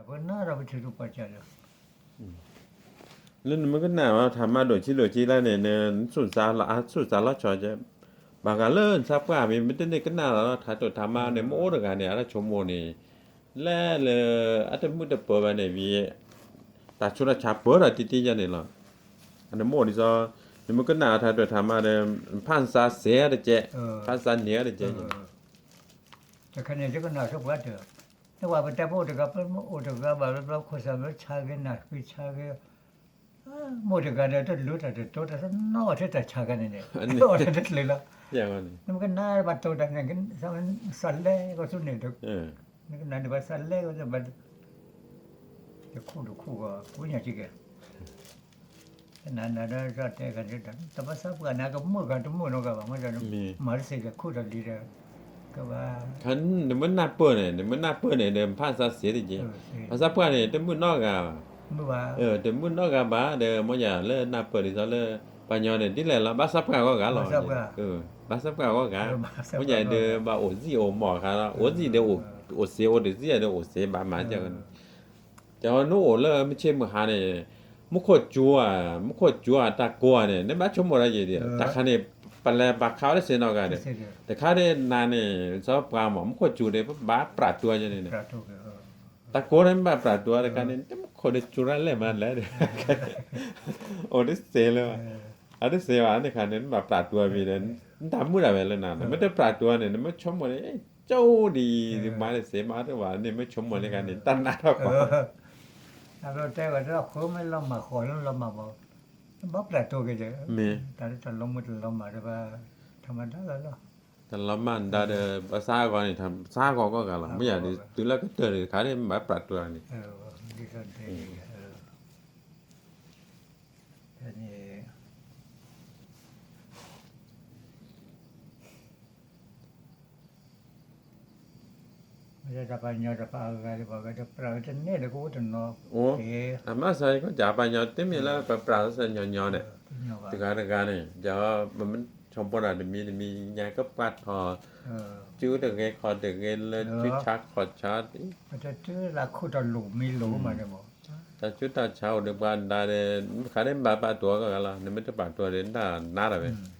जगन्नाथ रूपाचार्य lần mà cái nào mà tham mà đổi chi đổi chi là nè nè sụt giá là sụt giá là cho chứ bà cả lớn sắp qua mình mới đến cái nào là thái tuổi tham mà nè mỗi được cả nè là chôm mồ nè là là ở trên mũi đập bờ này vì ta chúng ta chạp bờ là tí tí ra này là anh mồ đi do nhưng mà cái nào thái tuổi tham mà nè phan xa xé được chứ phan xa nhé được chứ แต่คะแนนจะก็น่าสักวัดเถอะ 내가 그때 모두가 모두가 말로 고사를 차게 나비 차게 모두가 내도 루다도 또다서 너한테 차가네 너한테 들리라 야만 내가 나 봤다 당긴 사람 살래 거 순네도 예 내가 나한테 봤 살래 거서 봤 코도 코가 뭐냐 지게 나나라 저때 가지고 다 봤어 나가 뭐가 또 뭐가 봐 맞아 말세가 코를 리라 ก็สุดเนี่ยเด็กเออนี่ก็นั่นบัดสั่นเล่ก็จะบัดจะคู่ดูคู่ก็คู่อย่างจีกันนั่นนั่นนั่นก็แต่กันจะแต่ภาษาพวกนั้นก็มั่วกันตัวมั่วเนาะก็ว่ามันจะมาเสียก็คู่ดังดีเลยก็ว่าคันเนี่ยมันน่าเปิดเนี่ยเนี่ยมันน่าเปิดเนี่ยเนี่ยพันซาเสียเดเจภาษาเพื่อนเนี่ยแต่มุดนอกอะเมื่อว่าเออแต่มุนนอกกาบาเดมอยาเลนาเปิดดิซอเลปัญญาเนี่ยดิแลละบาซับกาก็กาหรอเออบาซับกาก็กามอยาเดบาโอซีโอหมอคาโอซีเดโอโอเซโอเดซีเดโอเซบามาจังจอโนโอเลไม่ใช่มหาเนี่ยมุขจัวมุขจัวตะกัวเนี่ยเนี่ยมาชมบ่ได้ยิเดียตะคันเนี่ยปะแลบาขาวได้เสนอกาเนี่ยเสียเลยแต่คาเดนาเนี่ยซอปราหมอมุขจูเดบาปราตัวจังเนี่ยปราทุกเออตะโกนให้มันแบบปราดตัวแต่การนี้แต่มันคนได้จุรันเลยมันแล้วเดี๋ย วโอ้ได้เสียเลยว่ะอันนี้เสียว่ะอันนี้คันนี้แบบปราดตัวมีนั้นทำมืออะไรเลยนะไม่ได้ปราดตัวเนี่ยไม่ชมหมดเลยเจ้าดีมาเลยเสียมาแต่ว่านี่ไม่ชมหมดเลยกันนี่ตั้งหน้าเท่าเอก่อนอเราแต่ว่าเราเขาไม่ลงมาขอแล้วเรามาบอก บอกปราทุกกันเจอมีแต่ถ้าลงมาลงมาแต่ว่าธรรมดาแล้วแต่ละมันได้เดภาษาก่อนนี่ทำซาก่อนก็กันละไม่อยากดิตัวแล้วก็เจอเลยขาเนี่ยแบบปราดตัวนี่ เออดิฉันเองเออทีนี้ไม่ใช่จะไปยอจะไปอะไรบอกว่าจะปราจะเนี่ยเด็กกูจะนอก โอ้ เอ๋ อามาใส่ก็จ่าปัญญาเต็มแล้วไปปราดใส่ยอนๆเนี่ยยอว่าตการการเนี่ยจะมันชมปราดมีมียาก็ปัดพอเออ chú được nghe khó được nghe lên Đó. chú chắc khó chát มันจะชื่อละคู่ตะหลุมมีหลุมมาเนี่ยบอก ta chú ta chào được bạn đã để khá đến ba ba tuổi cả là nếu mới ba tuổi đến là nát rồi vậy thế ta mới chán anh mi đến ba giàn giàn giàn có chả có chả giàn mới mới tập lá lời khá đến khá đến ba ổn đến sức có nhà này บอกเราจะขอแต่ชาได้เนี่ยตู้เลื่อนอย่างแต่ตู้จินว่าแต่ว่าตู้ก็ที่เลื่อนตู้ซับกันเนี่ยก็ตู้จินว่า ừ เออไปมาบุตร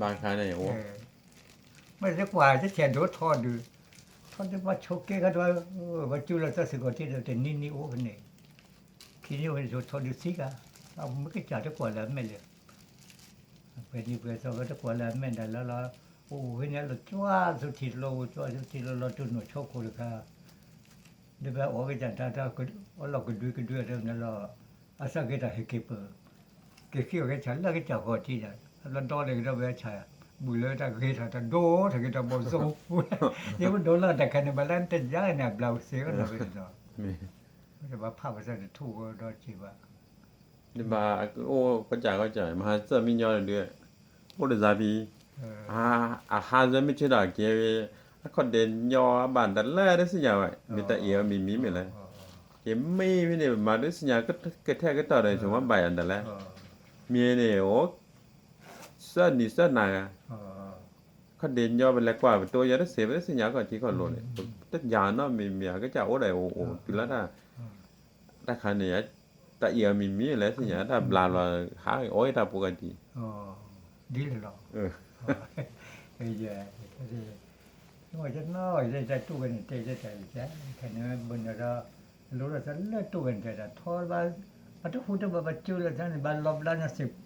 บางครั้งเนี่ยโอ้ไม่สักว่าจะเขียนรถทอดดูทอดว่าโชคเก่งก็ได้ว่าจูเราจะสึกที่เราแต่นี่นี่โอ้คนนี้คิดนี่ว่าจะทอดดูสิกะเอาไม่ก็จ่ายจะกว่าแล้วไม่เลยเป็นยี่เป็นสองก็จะกว่าแล้วไม่ได้แล้วเราโอ้เฮ้ยเนี่ยเราจ้าสุดทิศเราจ้าสุดทิศเราเราจุดหนวดโชคคนค่ะเดี๋ยวไปออกไปจัดท่าท่าก็เราก็ดูกันด้วยเรื่องนั้นเราอาศัยกันได้เก็บเก็บเขี้ยวกันฉันแล้วก็จะกอดที่ได้ ก็เราก็ดูก็ดูเรื่องนั้นเราอาศัยก็ได้ให้เก็บเก็บเกี่ยวกับฉันแล้วก็จะขอที่นั่นแล้วตอนนี้เราไปใช้บุเลยถ้าเกิดถ้าโดถ้าเกิดบ่สู้เดี๋ยวมันโดนแล้วแต่คันบัลลันต์ย้ายเนี่ยเราเสียก็เราไปเนาะ mi มันจะว่าภาพภาษาถูกก็ดอจีว่า đi ba ô có chả có chả mà hai giờ mình nhau được ô được giá vì เอออ่าอาหารจะไม่ใช่ดอกเกยคนเด่นยอบ้านดันแล่ได้สิยาไว้มีแต่เอียมีมีมีเลยเอ็มไม่ไม่เนี่ยมาได้สิยาก็กระแทกก็ต่อเลยสมว่าใบอันดันแลเออมีเนี่ยโอ้เสื้อนี่เสื้อหนาเออคนเด่นยอเป็นแรกกว่าตัวยาได้เสียได้สิยาก่อนที่คนโลเนี่ยแต่ยาเนาะมีมีก็จะโอ้ได้โอ้โอ้ปีละถ้าถ้าคันเนี่ยแต่เอียมีมีแล้วสิยาถ้าลาลาหาโอ้ ยถ้าปกติเออดีเลยเนาะเออไอ้เหี้ยว่าจะน้อยจะจะตู้กันเตะจะใจจ้ะแค่นั้นบนเรา lo la tan la tu vente da thor ba pa tu fu tu ba ba chu la tan ba lob la na sip ba ba pa la chung la si ha la ma la ma pha ji pha ta pe li so pe la ga a ge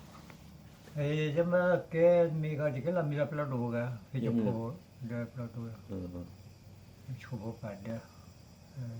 Eh, जब मैं के मेरा निकला मेरा प्लॉट हो गया फिर जब वो जो प्लॉट हुआ हम्म। इसको वो काट दिया